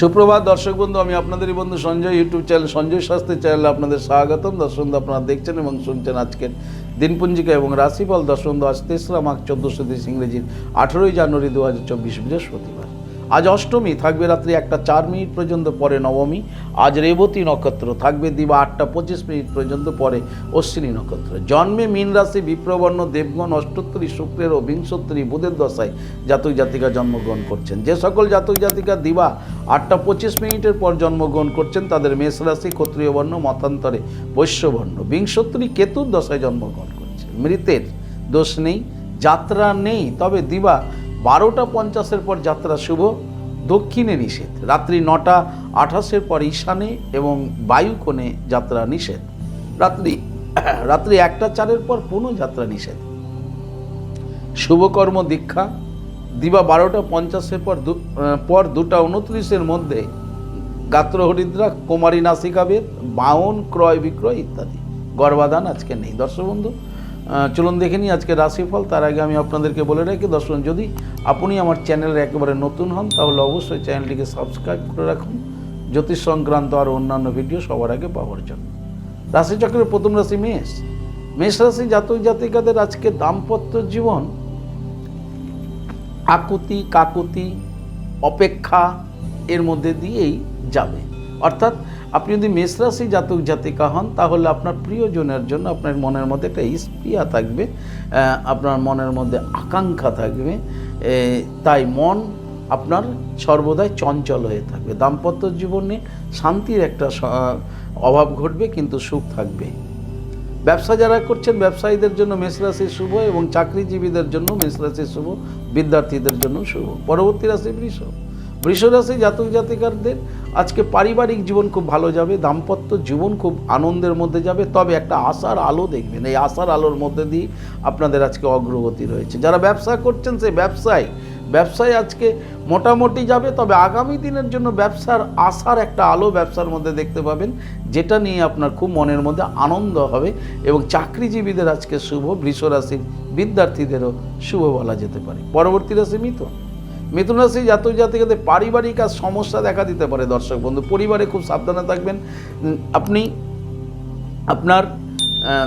সুপ্রভাত দর্শক বন্ধু, আমি আপনাদেরই বন্ধু সঞ্জয় ইউটিউব চ্যানেল সঞ্জয় শাস্ত্রী চ্যানেলে আপনাদের স্বাগতম। দর্শক বন্ধু, আপনারা দেখছেন এবং শুনছেন আজকের দিনপুঞ্জিকা এবং রাশিফল। দর্শক বন্ধু, আজ তেসরা মার্চ চোদ্দোশো তিরিশ ইংরেজির আঠেরোই জানুয়ারি দু হাজার চব্বিশ বৃহস্পতিবার। আজ অষ্টমী, থাকবে রাত্রি একটা চার মিনিট পর্যন্ত পরে নবমী, আজ রেবতী নক্ষত্র, থাকবে দিবা আটটা পঁচিশ মিনিট পর্যন্ত পরে অশ্বিনী নক্ষত্র। জন্মে মীন রাশি, বিপ্রবর্ণ, দেবগণ অষ্টোত্তরী শুক্রের ও বিংশোত্তরী বুধের দশায় জাতক জাতিকা জন্মগ্রহণ করছেন। যে সকল জাতক জাতিকা দিবা আটটা পঁচিশ মিনিটের পর জন্মগ্রহণ করছেন, তাদের মেষ রাশি, ক্ষত্রিয় বর্ণ, মতান্তরে বৈশ্যবর্ণ। বিংশোত্তরী কেতুর দশায় জন্মগ্রহণ করছেন। মৃতের দোষ নেই, যাত্রা নেই, তবে দিবা বারোটা পঞ্চাশের পর যাত্রা শুভ, দক্ষিণে নিষেধ, রাত্রি নটা আঠাশের পর ঈশানে এবং বায়ুকোণে যাত্রা নিষেধ, রাত্রি রাত্রি একটা চারের পর পুনঃ যাত্রা নিষেধ। শুভকর্ম দীক্ষা, দিবা বারোটা পঞ্চাশের পর পর দুটা উনত্রিশের মধ্যে গাত্র হরিদ্রা কুমারী নাসিকাবেদ, বাউন, ক্রয় বিক্রয় ইত্যাদি। গর্ভাধান আজকে নেই। দর্শক বন্ধু চলুন দেখে নিই আজকে রাশিফল। তার আগে আমি আপনাদেরকে বলে রাখি, দর্শক, যদি আপনি আমার চ্যানেলে একেবারে নতুন হন, তাহলে অবশ্যই চ্যানেলটিকে সাবস্ক্রাইব করে রাখুন। জ্যোতিষ সংক্রান্ত আর অন্যান্য ভিডিও সবার আগে পাওয়ার জন্য। রাশিচক্রের প্রথম রাশি মেষ। মেষ রাশি জাতক জাতিকাদের আজকে দাম্পত্য জীবন আকুতি, কাকুতি, অপেক্ষা এর মধ্যে দিয়েই যাবে। অর্থাৎ আপনি যদি মেষরাশি জাতক, জাতিকা হন, তাহলে আপনার প্রিয়জনের জন্য আপনার মনের মধ্যে একটা স্প্রিয়া থাকবে আপনার মনের মধ্যে আকাঙ্ক্ষা থাকবে তাই মন আপনার সর্বদাই চঞ্চল হয়ে থাকবে। দাম্পত্য জীবনে শান্তির একটা অভাব ঘটবে, কিন্তু সুখ থাকবে। ব্যবসা যারা করছেন, ব্যবসায়ীদের জন্য মেষরাশি শুভ এবং চাকরিজীবীদের জন্য মেষরাশি শুভ, বিদ্যার্থীদের জন্য শুভ। পরবর্তী রাশি বৃষ। বৃষ রাশি জাতক জাতিকারদের আজকে পারিবারিক জীবন খুব ভালো যাবে, দাম্পত্য জীবন খুব আনন্দের মধ্যে যাবে, তবে একটা আশার আলো দেখবেন। এই আশার আলোর মধ্যে দিয়ে আপনাদের আজকে অগ্রগতি রয়েছে। যারা ব্যবসা করছেন, সেই ব্যবসায় ব্যবসায় আজকে মোটামুটি যাবে, তবে আগামী দিনের জন্য ব্যবসার আশার একটা আলো ব্যবসার মধ্যে দেখতে পাবেন, যেটা নিয়ে আপনার খুব মনের মধ্যে আনন্দ হবে এবং চাকরিজীবীদের আজকে শুভ বৃষ রাশির বিদ্যার্থীদেরও শুভ বলা যেতে পারে। পরবর্তী রাশি মিথুন। মিথুন রাশি জাতক জাতিকাদের পারিবারিক আর সমস্যা দেখা দিতে পারে, দর্শক বন্ধু। পরিবারে খুব সাবধানে থাকবেন। আপনি, আপনার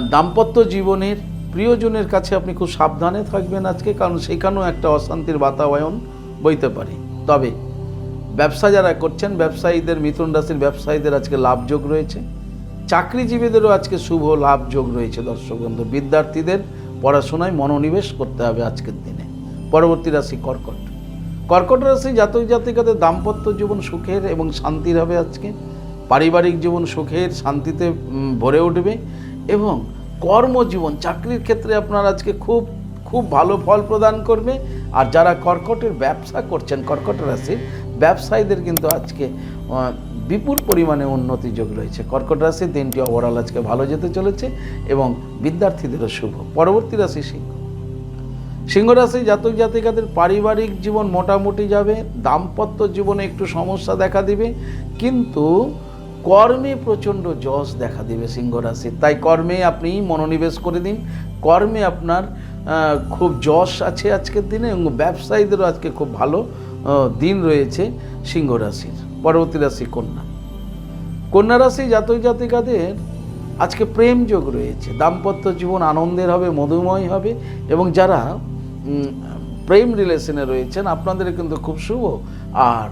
দাম্পত্য জীবনের প্রিয়জনের কাছে আপনি খুব সাবধানে থাকবেন আজকে, কারণ সেখানেও একটা অশান্তির বাতাবরণ বইতে পারে। তবে, ব্যবসা যারা করছেন, ব্যবসায়ীদের মিথুন রাশির ব্যবসায়ীদের আজকে লাভযোগ রয়েছে। চাকরিজীবীদেরও আজকে শুভ লাভযোগ রয়েছে, দর্শক বন্ধু। বিদ্যার্থীদের পড়াশোনায় মনোনিবেশ করতে হবে আজকের দিনে। পরবর্তী রাশি কর্কট। কর্কট রাশি জাতক জাতিকাদের দাম্পত্য জীবন সুখের এবং শান্তির হবে আজকে। পারিবারিক জীবন সুখের, শান্তিতে ভরে উঠবে এবং কর্মজীবন, চাকরির ক্ষেত্রে আপনার আজকে খুব খুব ভালো ফল প্রদান করবে। আর যারা কর্কটের ব্যবসা করছেন কর্কট রাশির ব্যবসায়ীদের কিন্তু আজকে বিপুল পরিমাণে উন্নতি যোগ রয়েছে। কর্কট রাশির দিনটি ওভারঅল আজকে ভালো যেতে চলেছে এবং বিদ্যার্থীদেরও শুভ। পরবর্তী রাশি সিংহ। সিংহ রাশি জাতক জাতিকাদের পারিবারিক জীবন মোটামুটি যাবে, দাম্পত্য জীবনে একটু সমস্যা দেখা দিবে, কিন্তু কর্মে প্রচণ্ড যশ দেখা দিবে সিংহ রাশি তাই কর্মে আপনি মনোনিবেশ করে দিন। কর্মে আপনার খুব যশ আছে আজকের দিনে এবং ব্যবসায়ীদেরও আজকে খুব ভালো দিন রয়েছে সিংহ রাশির পরবর্তী রাশি কন্যা। কন্যা রাশি জাতক জাতিকাদের আজকে প্রেম যোগ রয়েছে। দাম্পত্য জীবন আনন্দের হবে, মধুময় হবে এবং যারা প্রেম রিলেশনে রয়েছেন, আপনাদের কিন্তু খুব শুভ। আর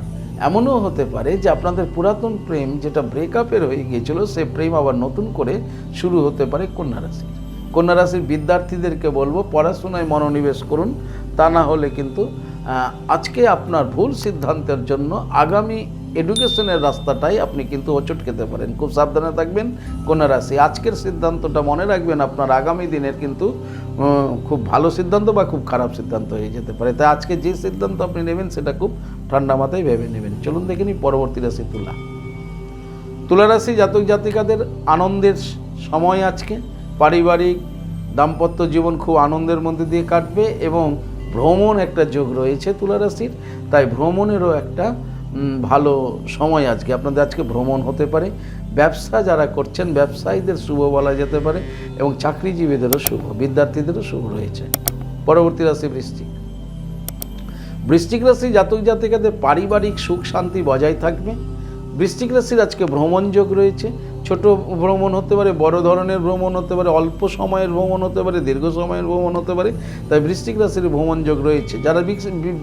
এমনও হতে পারে যে আপনাদের পুরাতন প্রেম যেটা ব্রেকআপের হয়ে গিয়েছিল, সে প্রেম আবার নতুন করে শুরু হতে পারে কন্যা রাশির। কন্যা রাশির বিদ্যার্থীদেরকে বলব, পড়াশোনায় মনোনিবেশ করুন, তা না হলে কিন্তু আজকে আপনার ভুল সিদ্ধান্তের জন্য আগামী এডুকেশনের রাস্তাটাই আপনি কিন্তু হোঁচট খেতে পারেন। খুব সাবধানে থাকবেন কন্যা রাশি আজকের সিদ্ধান্তটা মনে রাখবেন, আপনার আগামী দিনের কিন্তু খুব ভালো সিদ্ধান্ত বা খুব খারাপ সিদ্ধান্ত হয়ে যেতে পারে। তাই আজকে যে সিদ্ধান্ত আপনি নেবেন, সেটা খুব ঠান্ডা মাথায় ভেবে নেবেন। চলুন দেখে নিই পরবর্তী রাশি তুলা। তুলা রাশি জাতক জাতিকাদের আনন্দের সময় আজকে। পারিবারিক দাম্পত্য জীবন খুব আনন্দের মধ্যে দিয়ে কাটবে এবং ভ্রমণ একটা যোগ রয়েছে তুলা রাশির। তাই ভ্রমণেরও একটা ভালো সময় আজকে। আপনাদের আজকে ভ্রমণ হতে পারে। ব্যবসা যারা করছেন, ব্যবসায়ীদের শুভ বলা যেতে পারে এবং চাকরিজীবীদেরও শুভ, বিদ্যার্থীদেরও শুভ রয়েছে। পরবর্তী রাশি বৃষ্টি বৃষ্টিক রাশি জাতক জাতিকাদের পারিবারিক সুখ শান্তি বজায় থাকবে। বৃষ্টিক রাশির আজকে ভ্রমণযোগ রয়েছে। ছোট ভ্রমণ হতে পারে, বড় ধরনের ভ্রমণ হতে পারে, অল্প সময়ের ভ্রমণ হতে পারে, দীর্ঘ সময়ের ভ্রমণ হতে পারে, তাই বৃশ্চিক রাশির ভ্রমণ যোগ রয়েছে। যারা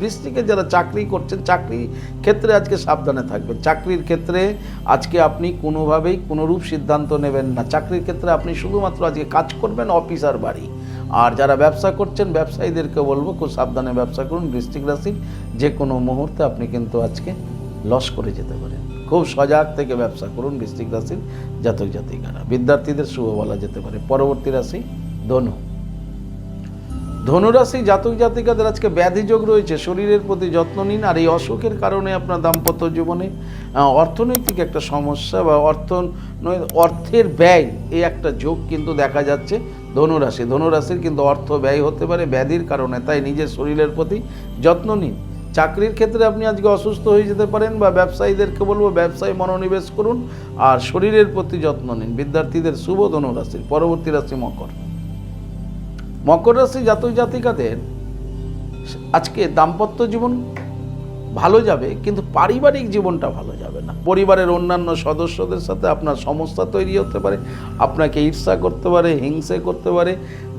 বৃষ্টিকে যারা চাকরি করছেন, চাকরি ক্ষেত্রে আজকে সাবধানে থাকবেন। চাকরির ক্ষেত্রে আজকে আপনি কোনোভাবেই কোনোরূপ সিদ্ধান্ত নেবেন না। চাকরির ক্ষেত্রে আপনি শুধুমাত্র আজকে কাজ করবেন অফিসার বাড়ি। আর যারা ব্যবসা করছেন, ব্যবসায়ীদেরকে বলব, খুব সাবধানে ব্যবসা করুন। বৃশ্চিক রাশির যে কোনো মুহূর্তে আপনি কিন্তু আজকে লস করে যেতে পারেন। খুব সজাগ থেকে ব্যবসা করুন বৃশ্চিক রাশির জাতক জাতিকারা। বিদ্যার্থীদের শুভ বলা যেতে পারে। পরবর্তী রাশি ধনু। ধনুরাশি জাতক জাতিকাদের আজকে ব্যাধি যোগ রয়েছে। শরীরের প্রতি যত্ন নিন আর এই অসুখের কারণে আপনার দাম্পত্য জীবনে অর্থনৈতিক একটা সমস্যা বা অর্থ অর্থের ব্যয়, এই একটা যোগ কিন্তু দেখা যাচ্ছে ধনুরাশি ধনুরাশির কিন্তু অর্থ ব্যয় হতে পারে ব্যাধির কারণে। তাই নিজের শরীরের প্রতি যত্ন নিন। চাকরির ক্ষেত্রে আপনি আজকে অসুস্থ হয়ে যেতে পারেন বা ব্যবসায়ীদেরকে বলব, ব্যবসায় মনোনিবেশ করুন আর শরীরের প্রতি যত্ন নিন। বিদ্যার্থীদের শুভ ধনুরাশির পরবর্তী রাশি মকর। মকর রাশি জাতক জাতিকাদের আজকে দাম্পত্য জীবন ভালো যাবে, কিন্তু পারিবারিক জীবনটা ভালো যাবে না। পরিবারের অন্যান্য সদস্যদের সাথে আপনার সমস্যা তৈরি হতে পারে, আপনাকে ঈর্ষা করতে পারে, হিংসে করতে পারে,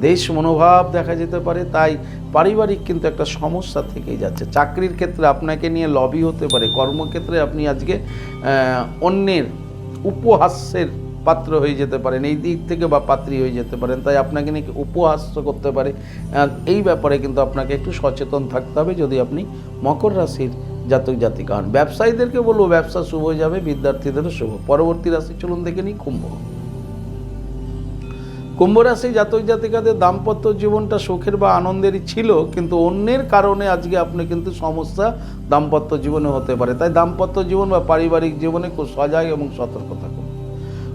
দেশ মনোভাব দেখা যেতে পারে, তাই পারিবারিক কিন্তু একটা সমস্যা থেকেই যাচ্ছে। চাকরির ক্ষেত্রে আপনাকে নিয়ে লবি হতে পারে, কর্মক্ষেত্রে আপনি আজকে অন্যের উপহাস্যের পাত্র হয়ে যেতে পারেন, এই দিক থেকে বা পাত্রী হয়ে যেতে পারেন, তাই আপনাকে নাকি উপহাস্য করতে পারে। এই ব্যাপারে কিন্তু আপনাকে একটু সচেতন থাকতে হবে যদি আপনি মকর রাশির জাতক জাতিকা হন। ব্যবসায়ীদেরকে বলব, ব্যবসা শুভ হয়ে যাবে বিদ্যার্থীদেরও শুভ। পরবর্তী রাশি, চলুন দেখে নিই কুম্ভ। কুম্ভ রাশি জাতক জাতিকাদের দাম্পত্য জীবনটা সুখের বা আনন্দেরই ছিল, কিন্তু অন্যের কারণে আজকে আপনি কিন্তু সমস্যা দাম্পত্য জীবনে হতে পারে। তাই দাম্পত্য জীবন বা পারিবারিক জীবনে খুব সজাগ এবং সতর্ক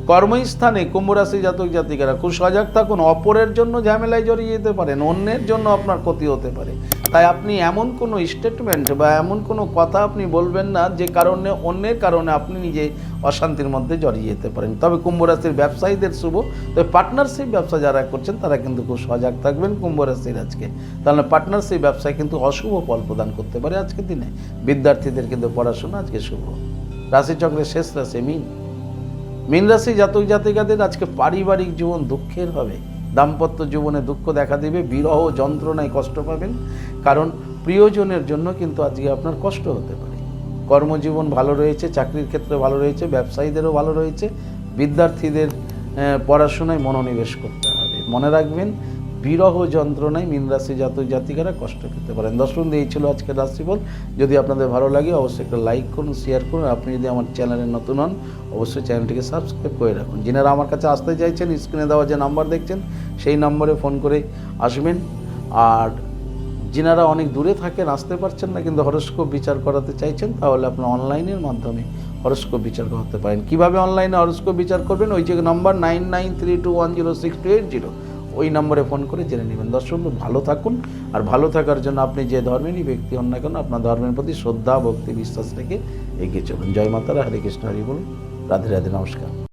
কর্মস্থানে কুম্ভ রাশি জাতক জাতিকারা খুব সজাগ থাকুন, অপরের জন্য ঝামেলায় জড়িয়ে যেতে পারেন, অন্যের জন্য আপনার ক্ষতি হতে পারে। তাই আপনি এমন কোনো স্টেটমেন্ট বা এমন কোনো কথা আপনি বলবেন না যে কারণে, অন্যের কারণে আপনি নিজে অশান্তির মধ্যে জড়িয়ে যেতে পারেন। তবে কুম্ভ রাশির ব্যবসায়ীদের শুভ। তবে পার্টনারশিপ ব্যবসা যারা করছেন, তারা কিন্তু খুব সজাগ থাকবেন কুম্ভ রাশির আজকে। তাহলে পার্টনারশিপ ব্যবসায় কিন্তু অশুভ ফল প্রদান করতে পারে আজকের দিনে। বিদ্যার্থীদের কিন্তু পড়াশোনা আজকে শুভ। রাশিচক্রের শেষ রাশি মিন। মীন রাশি জাতক জাতিকাদের আজকে পারিবারিক জীবন দুঃখের হবে। দাম্পত্য জীবনে দুঃখ দেখা দেবে, বিরহ যন্ত্রণায় কষ্ট পাবেন। কারণ প্রিয়জনের জন্য কিন্তু আজকে আপনার কষ্ট হতে পারে। কর্মজীবন ভালো রয়েছে, চাকরির ক্ষেত্রে ভালো রয়েছে, ব্যবসায়ীদেরও ভালো রয়েছে। বিদ্যার্থীদের পড়াশোনায় মনোনিবেশ করতে হবে। মনে রাখবেন বিরহ যন্ত্রণায় মীন রাশি জাতক জাতিকারা কষ্ট পেতে পারেন। দর্শন এই ছিল আজকের রাশিফল। যদি আপনাদের ভালো লাগে, অবশ্যই একটা লাইক করুন শেয়ার করুন। আপনি যদি আমার চ্যানেলে নতুন হন, অবশ্যই চ্যানেলটিকে সাবস্ক্রাইব করে রাখুন। যিনারা আমার কাছে আসতে চাইছেন স্ক্রিনে দেওয়া যে নাম্বার দেখছেন, সেই নম্বরে ফোন করে আসবেন। আর যিনারা অনেক দূরে থাকেন, আসতে পারছেন না, কিন্তু হরস্কোপ বিচার করাতে চাইছেন, তাহলে আপনার অনলাইনের মাধ্যমে হরস্কোপ বিচার করতে পারেন। কীভাবে অনলাইনে হরস্কোপ বিচার করবেন? ওই যে number nine nine three two one zero six two eight zero ওই নম্বরে ফোন করে জেনে নেবেন। দর্শক ভালো থাকুন আর ভালো থাকার জন্য আপনি যে ধর্মেরই ব্যক্তি হন না কেন, আপনার ধর্মের প্রতি শ্রদ্ধা, ভক্তি, বিশ্বাস রেখে এগিয়ে চলুন। জয় মাতারা, হরে কৃষ্ণ, হরি বলুন রাধে রাধে, নমস্কার।